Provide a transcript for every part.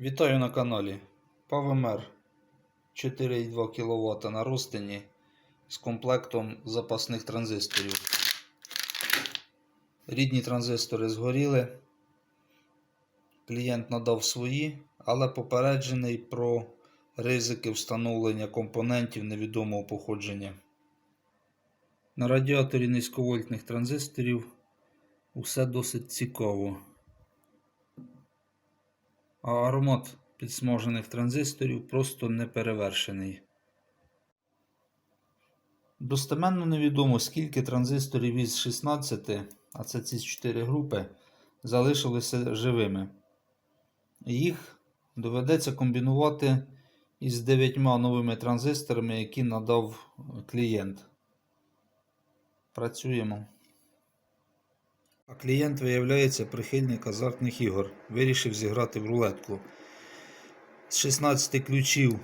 Вітаю на каналі. Павемер 4,2 кВт на розтині з комплектом запасних транзисторів. Рідні транзистори згоріли. Клієнт надав свої, але попереджений про ризики встановлення компонентів невідомого походження. На радіаторі низьковольтних транзисторів усе досить цікаво. А аромат підсмажених транзисторів просто неперевершений. Достеменно невідомо, скільки транзисторів із 16, а це ці 4 групи, залишилися живими. Їх доведеться комбінувати із 9 новими транзисторами, які надав клієнт. Працюємо. А клієнт виявляється прихильник азартних ігор. Вирішив зіграти в рулетку. З 16 ключів,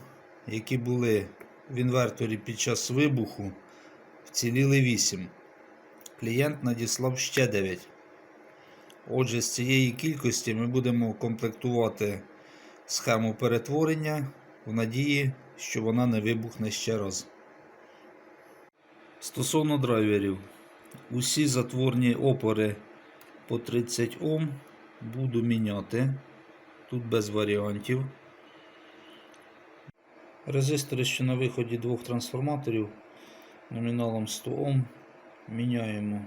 які були в інверторі під час вибуху, вціліли 8. Клієнт надіслав ще 9. Отже, з цієї кількості ми будемо комплектувати схему перетворення в надії, що вона не вибухне ще раз. Стосовно драйверів, усі затворні опори по 30 Ом буду міняти. Тут без варіантів. Резистори, що на виході двох трансформаторів номіналом 100 Ом міняємо.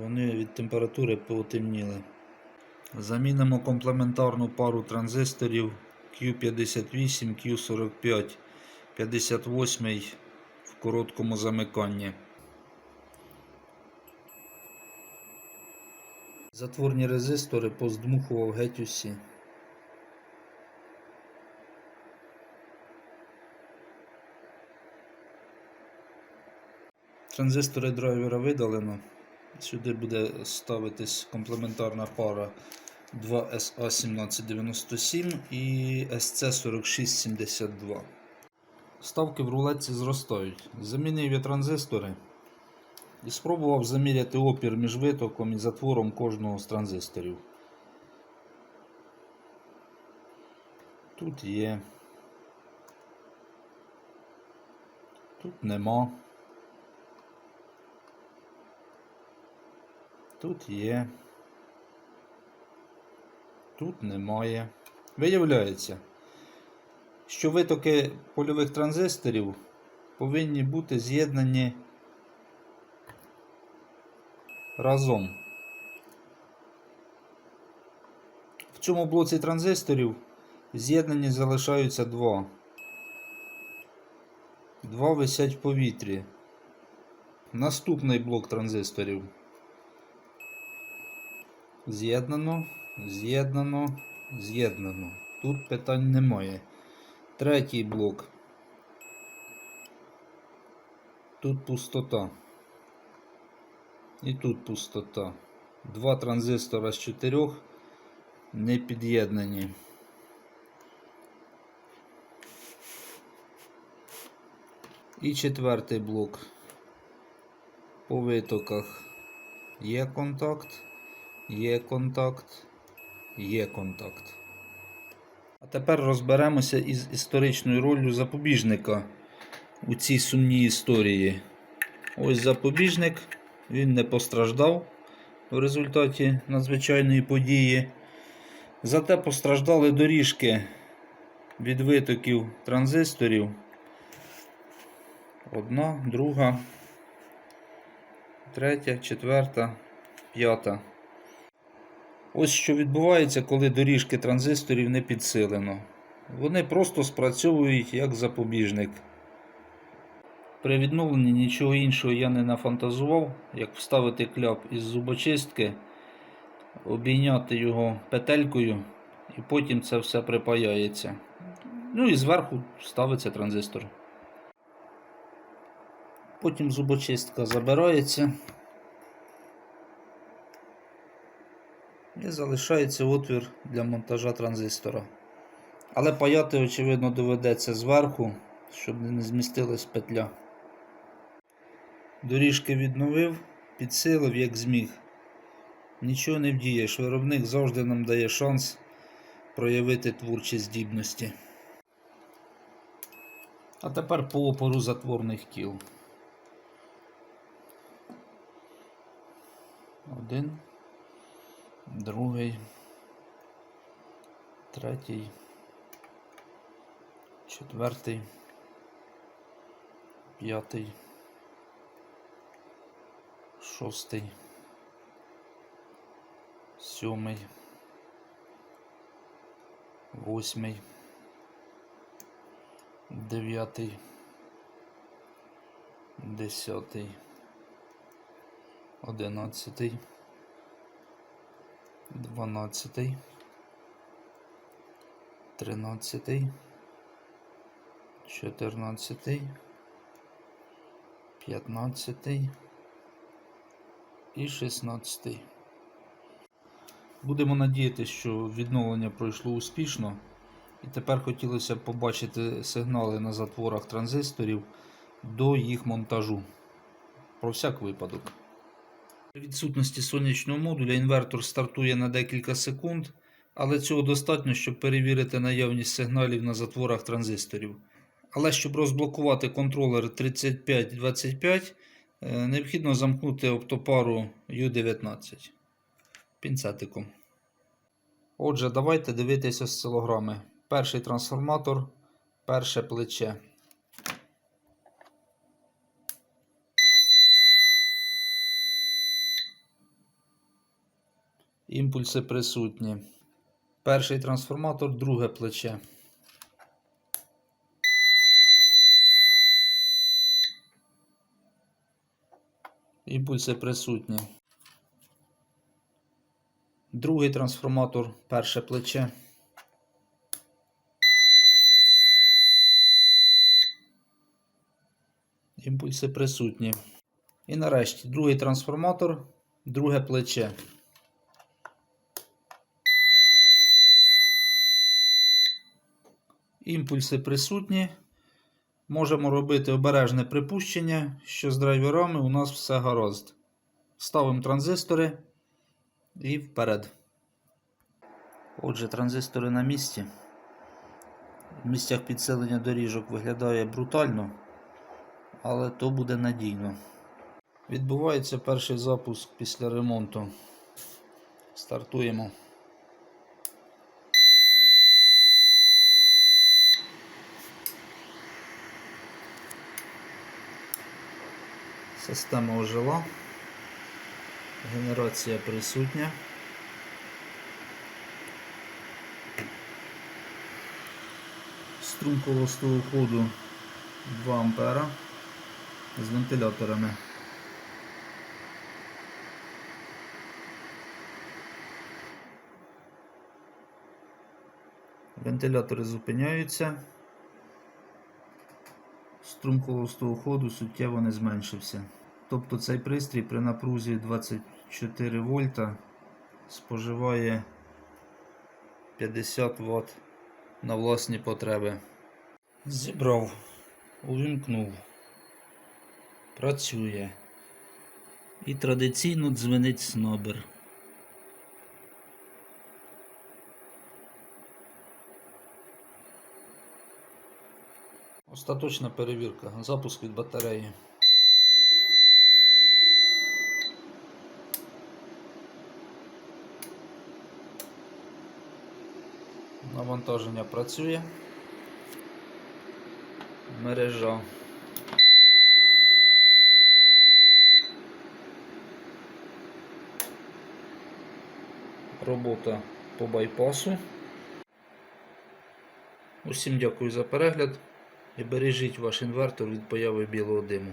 Вони від температури потемніли. Замінимо комплементарну пару транзисторів Q58, Q45, 58 в короткому замиканні. Затворні резистори поздмухував геть усі. Транзистори драйвера видалено. Сюди буде ставитись комплементарна пара 2SA1797 і SC4672. Ставки в рулетці зростають. Замінив я транзистори і спробував заміряти опір між витоком і затвором кожного з транзисторів. Тут є. Тут нема. Тут є. Тут немає. Виявляється, що витоки польових транзисторів повинні бути з'єднані разом. В цьому блоці транзисторів з'єднані залишаються два. Два висять в повітрі. Наступний блок транзисторів. З'єднано, з'єднано, з'єднано. Тут питань немає. Третій блок. Тут пустота. І тут пустота. Два транзистора з чотирьох не під'єднані. І четвертий блок. По витоках є контакт, є контакт, є контакт. А тепер розберемося із історичною роллю запобіжника у цій сумній історії. Ось запобіжник. Він не постраждав в результаті надзвичайної події. Зате постраждали доріжки від витоків транзисторів. Одна, друга, третя, четверта, п'ята. Ось що відбувається, коли доріжки транзисторів не підсилено. Вони просто спрацьовують як запобіжник. При відновленні нічого іншого я не нафантазував, як вставити кляп із зубочистки, обійняти його петелькою і потім це все припаяється. Ну і зверху ставиться транзистор. Потім зубочистка забирається і залишається отвір для монтажа транзистора. Але паяти, очевидно, доведеться зверху, щоб не змістилась петля. Доріжки відновив, підсилив як зміг. Нічого не вдієш. Виробник завжди нам дає шанс проявити творчі здібності. А тепер по опору затворних кіл. Один, другий, третій, четвертий, п'ятий, шостий, сьомий, восьмий, дев'ятий, десятий, одинадцятий, дванадцятий, тринадцятий, чотирнадцятий, п'ятнадцятий і шістнадцятий. Будемо надіятися, що відновлення пройшло успішно. І тепер хотілося б побачити сигнали на затворах транзисторів до їх монтажу. Про всяк випадок. При відсутності сонячного модуля інвертор стартує на декілька секунд, але цього достатньо, щоб перевірити наявність сигналів на затворах транзисторів. Але щоб розблокувати контролер 3525, е, необхідно замкнути оптопару U19 пінцетиком. Отже, давайте дивитися осцилограми. Перший трансформатор, перше плече. Імпульси присутні. Перший трансформатор, друге плече. Імпульси присутні. Другий трансформатор, перше плече. Імпульси присутні. І нарешті другий трансформатор, друге плече. Імпульси присутні. Можемо робити обережне припущення, що з драйверами у нас все гаразд. Ставимо транзистори і вперед. Отже, транзистори на місці. В місцях підсилення доріжок виглядає брутально, але то буде надійно. Відбувається перший запуск після ремонту. Стартуємо. Система ожила. Генерація присутня. Струм холостого ходу 2 ампера з вентиляторами. Вентилятори зупиняються. Струм холостого ходу суттєво не зменшився. Тобто цей пристрій при напрузі 24 вольта споживає 50 Вт на власні потреби. Зібрав, увімкнув, працює. І традиційно дзвенить снобер. Остаточна перевірка. Запуск від батареї. Навантаження працює. Мережа. Робота по байпасу. Усім дякую за перегляд і бережіть ваш інвертор від появи білого диму.